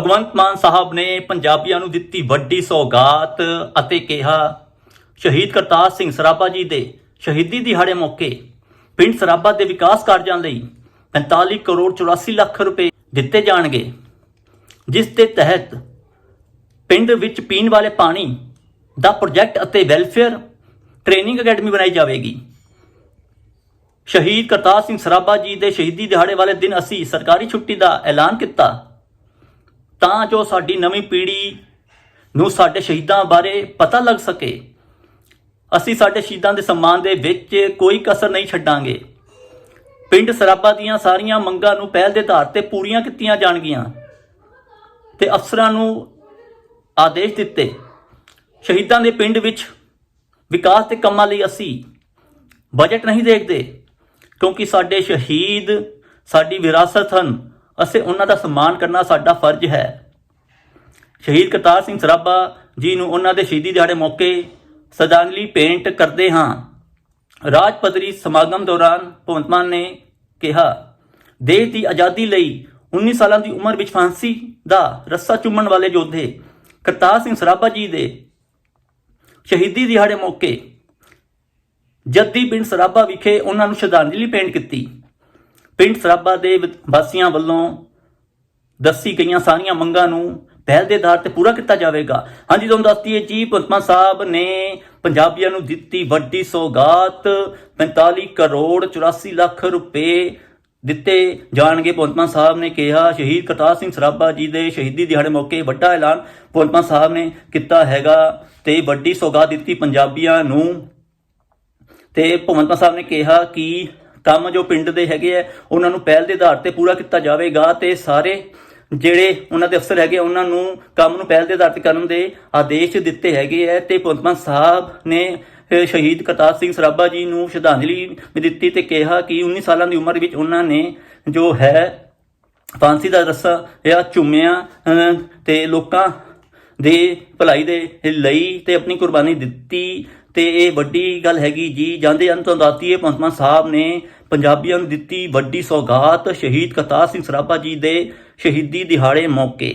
ਭਗਵੰਤ ਮਾਨ ਸਾਹਿਬ ਨੇ ਪੰਜਾਬੀਆਂ ਨੂੰ ਦਿੱਤੀ ਵੱਡੀ ਸੌਗਾਤ ਅਤੇ ਕਿਹਾ, ਸ਼ਹੀਦ ਕਰਤਾਰ ਸਿੰਘ ਸਰਾਭਾ ਜੀ ਦੇ ਸ਼ਹੀਦੀ ਦਿਹਾੜੇ ਮੌਕੇ ਪਿੰਡ ਸਰਾਭਾ ਦੇ ਵਿਕਾਸ ਕਾਰਜਾਂ ਲਈ 45 ਕਰੋੜ 84 ਲੱਖ ਰੁਪਏ ਦਿੱਤੇ ਜਾਣਗੇ, ਜਿਸ ਦੇ ਤਹਿਤ ਪਿੰਡ ਵਿੱਚ ਪੀਣ ਵਾਲੇ ਪਾਣੀ ਦਾ ਪ੍ਰੋਜੈਕਟ ਅਤੇ ਵੈਲਫੇਅਰ ਟ੍ਰੇਨਿੰਗ ਅਕੈਡਮੀ ਬਣਾਈ ਜਾਵੇਗੀ। ਸ਼ਹੀਦ ਕਰਤਾਰ ਸਿੰਘ ਸਰਾਭਾ ਜੀ ਦੇ ਸ਼ਹੀਦੀ ਦਿਹਾੜੇ ਵਾਲੇ ਦਿਨ ਅਸੀਂ ਸਰਕਾਰੀ ਛੁੱਟੀ ਦਾ ਐਲਾਨ ਕੀਤਾ। ਤਾਂ ਜੋ ਸਾਡੀ ਨਵੀਂ ਪੀੜ੍ਹੀ ਨੂੰ ਸਾਡੇ ਸ਼ਹੀਦਾਂ ਬਾਰੇ ਪਤਾ ਲੱਗ ਸਕੇ। ਅਸੀਂ ਸਾਡੇ ਸ਼ਹੀਦਾਂ ਦੇ ਸਨਮਾਨ ਦੇ ਵਿੱਚ ਕੋਈ ਕਸਰ ਨਹੀਂ ਛੱਡਾਂਗੇ। ਪਿੰਡ ਸਰਾਭਾ ਦੀਆਂ ਸਾਰੀਆਂ ਮੰਗਾਂ ਨੂੰ ਪਹਿਲ ਦੇ ਆਧਾਰ ਤੇ ਪੂਰੀਆਂ ਕੀਤੀਆਂ ਜਾਣਗੀਆਂ ਤੇ ਅਫਸਰਾਂ ਨੂੰ ਆਦੇਸ਼ ਦਿੱਤੇ। ਸ਼ਹੀਦਾਂ ਦੇ ਪਿੰਡ ਵਿੱਚ ਵਿਕਾਸ ਦੇ ਕੰਮਾਂ ਲਈ ਅਸੀਂ ਬਜਟ ਨਹੀਂ ਦੇਖਦੇ, ਕਿਉਂਕਿ ਸਾਡੇ ਸ਼ਹੀਦ, ਸਾਡੀ ਵਿਰਾਸਤ ਹਨ। ਅਸੀਂ ਉਹਨਾਂ ਦਾ ਸਨਮਾਨ ਕਰਨਾ ਸਾਡਾ ਫਰਜ਼ ਹੈ। ਸ਼ਹੀਦ ਕਰਤਾਰ ਸਿੰਘ ਸਰਾਭਾ ਜੀ ਨੂੰ ਉਹਨਾਂ ਦੇ ਸ਼ਹੀਦੀ ਦਿਹਾੜੇ ਮੌਕੇ ਸ਼ਰਧਾਂਜਲੀ ਭੇਂਟ ਕਰਦੇ ਹਾਂ। ਰਾਜ ਪੱਧਰੀ ਸਮਾਗਮ ਦੌਰਾਨ ਭਗਵੰਤ ਮਾਨ ਨੇ ਕਿਹਾ, ਦੇਸ਼ ਦੀ ਆਜ਼ਾਦੀ ਲਈ 19 ਸਾਲਾਂ ਦੀ ਉਮਰ ਵਿੱਚ ਫਾਂਸੀ ਦਾ ਰੱਸਾ ਚੁੰਮਣ ਵਾਲੇ ਯੋਧੇ ਕਰਤਾਰ ਸਿੰਘ ਸਰਾਭਾ ਜੀ ਦੇ ਸ਼ਹੀਦੀ ਦਿਹਾੜੇ ਮੌਕੇ ਜੱਦੀ ਪਿੰਡ ਸਰਾਭਾ ਵਿਖੇ ਉਹਨਾਂ ਨੂੰ ਸ਼ਰਧਾਂਜਲੀ ਭੇਂਟ ਕੀਤੀ। ਪਿੰਡ ਸਰਾਭਾ ਦੇ ਵ- ਵਾਸੀਆਂ ਵੱਲੋਂ ਦੱਸੀ ਗਈਆਂ ਸਾਰੀਆਂ ਮੰਗਾਂ ਨੂੰ ਪਹਿਲ ਦੇ ਆਧਾਰ ਤੇ ਪੂਰਾ ਕੀਤਾ ਜਾਵੇਗਾ। ਹਾਂਜੀ, ਤੁਹਾਨੂੰ ਦੱਸਦੀ ਹੈ ਜੀ ਭਗਵੰਤ ਸਾਹਿਬ ਨੇ ਪੰਜਾਬੀਆਂ ਨੂੰ ਦਿੱਤੀ ਵੱਡੀ ਸੌਗਾਤ। 45 ਕਰੋੜ 84 ਲੱਖ ਰੁਪਏ ਦਿੱਤੇ ਜਾਣਗੇ। ਭਗਵੰਤ ਸਾਹਿਬ ਨੇ ਕਿਹਾ, ਸ਼ਹੀਦ ਕਰਤਾਰ ਸਿੰਘ ਸਰਾਭਾ ਜੀ ਦੇ ਸ਼ਹੀਦੀ ਦਿਹਾੜੇ ਮੌਕੇ ਵੱਡਾ ਐਲਾਨ ਭਗਵੰਤ ਸਾਹਿਬ ਨੇ ਕੀਤਾ ਹੈਗਾ ਤੇ ਵੱਡੀ ਸੌਗਾਤ ਦਿੱਤੀ ਪੰਜਾਬੀਆਂ ਨੂੰ। ਤੇ ਭਗਵੰਤ ਮਾਨ ਸਾਹਿਬ ਨੇ ਕਿਹਾ ਕਿ ਕੰਮ ਜੋ ਪਿੰਡ ਦੇ ਹੈਗੇ ਆ ਉਹਨਾਂ ਨੂੰ ਪਹਿਲ ਦੇ ਆਧਾਰ ਤੇ ਪੂਰਾ ਕੀਤਾ ਜਾਵੇਗਾ ਤੇ ਸਾਰੇ ਜਿਹੜੇ ਉਹਨਾਂ ਦੇ ਅਫਸਰ ਹੈਗੇ ਆ, ਉਹਨਾਂ ਨੂੰ ਕੰਮ ਨੂੰ ਪਹਿਲ ਦੇ ਆਧਾਰ ਤੇ ਕਰਨ ਦੇ ਆਦੇਸ਼ ਦਿੱਤੇ ਹੈਗੇ ਆ ਤੇ ਭਗਵੰਤ ਮਾਨ ਸਾਹਿਬ ਨੇ ਸ਼ਹੀਦ ਕਰਤਾਰ ਸਿੰਘ ਸਰਾਭਾ ਜੀ ਨੂੰ ਸ਼ਰਧਾਂਜਲੀ ਵੀ ਦਿੱਤੀ ਤੇ ਕਿਹਾ ਕਿ 19 ਸਾਲਾਂ ਦੀ ਉਮਰ ਵਿੱਚ ਉਹਨਾਂ ਨੇ ਜੋ ਹੈ ਫਾਂਸੀ ਦਾ ਰੱਸਾ ਜਾਂ ਚੁੰਮਿਆ ਤੇ ਲੋਕਾਂ ਦੇ ਭਲਾਈ ਦੇ ਲਈ ਤੇ ਆਪਣੀ ਕੁਰਬਾਨੀ ਦਿੱਤੀ ਤੇ ਇਹ ਵੱਡੀ ਗੱਲ ਹੈਗੀ ਜੀ, ਜਾਂਦੇ ਅੰਤ ਤੋਂ ਦਾਤੀ ਹੈ ਮਾਨ ਸਾਹਿਬ ਨੇ ਪੰਜਾਬੀਆਂ ਨੂੰ ਦਿੱਤੀ ਵੱਡੀ ਸੌਗਾਤ ਸ਼ਹੀਦ ਕਰਤਾਰ ਸਿੰਘ ਸਰਾਭਾ ਜੀ ਦੇ ਸ਼ਹੀਦੀ ਦਿਹਾੜੇ ਮੌਕੇ।